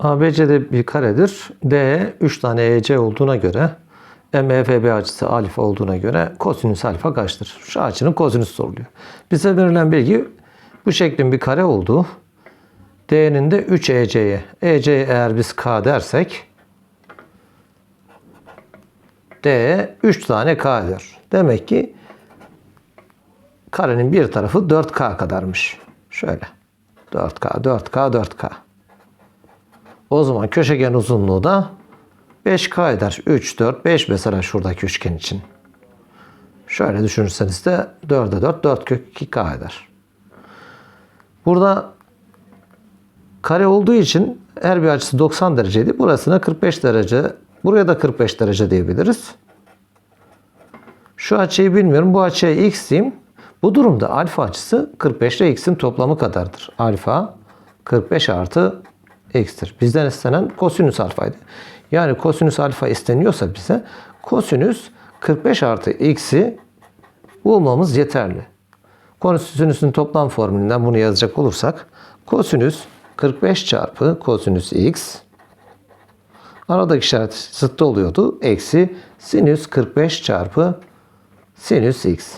ABC'de bir karedir. D 3 tane EC olduğuna göre MFB açısı alfa olduğuna göre kosinüs alfa kaçtır? Şu açının kosinüsü soruluyor. Bize verilen bilgi bu şeklin bir kare olduğu. D'nin de 3 EC'ye. EC eğer biz K dersek D 3 tane K'dır. Demek ki karenin bir tarafı 4K kadarmış. Şöyle. 4K, 4K, 4K. O zaman köşegen uzunluğu da 5K eder. 3, 4, 5 mesela şuradaki üçgen için. Şöyle düşünürseniz de 4'e 4, 4 kök 2K eder. Burada kare olduğu için her bir açısı 90 dereceydi. Burasına 45 derece, buraya da 45 derece diyebiliriz. Şu açıyı bilmiyorum. Bu açıya x diyeyim. Bu durumda alfa açısı 45 ile x'in toplamı kadardır. Alfa 45 artı x'tir. Bizden istenen kosinüs alfaydı. Yani kosinüs alfa isteniyorsa bize kosinüs 45 artı x'i bulmamız yeterli. Kosinüsün toplam formülünden bunu yazacak olursak kosinüs 45 çarpı kosinüs x aradaki işaret zıttı oluyordu. Eksi sinüs 45 çarpı sinüs x.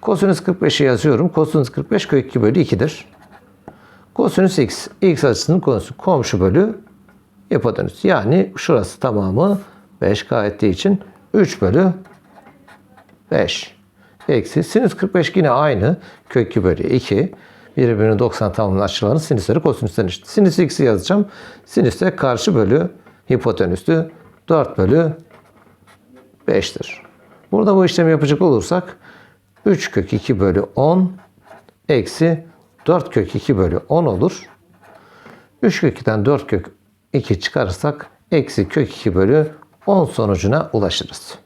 Kosinüs 45'i yazıyorum. Kosinüs 45 kök 2 bölü 2'dir. Kosinüs x, x açısının konusu komşu bölü hipotenüs. Yani şurası tamamı 5k ettiği için 3 bölü 5. Eksi sinüs 45 yine aynı. Kök 2 bölü 2. Birbirini 90 tamamlayan açıların sinüsleri kosinüsten eşit. Sinüs x'i yazacağım. Sinüs de karşı bölü hipotenüstü 4 bölü 5'tir. Burada bu işlemi yapacak olursak 3 kök 2 bölü 10 eksi 4 kök 2 bölü 10 olur. 3 kök 2'den 4 kök 2 çıkarırsak eksi kök 2 bölü 10 sonucuna ulaşırız.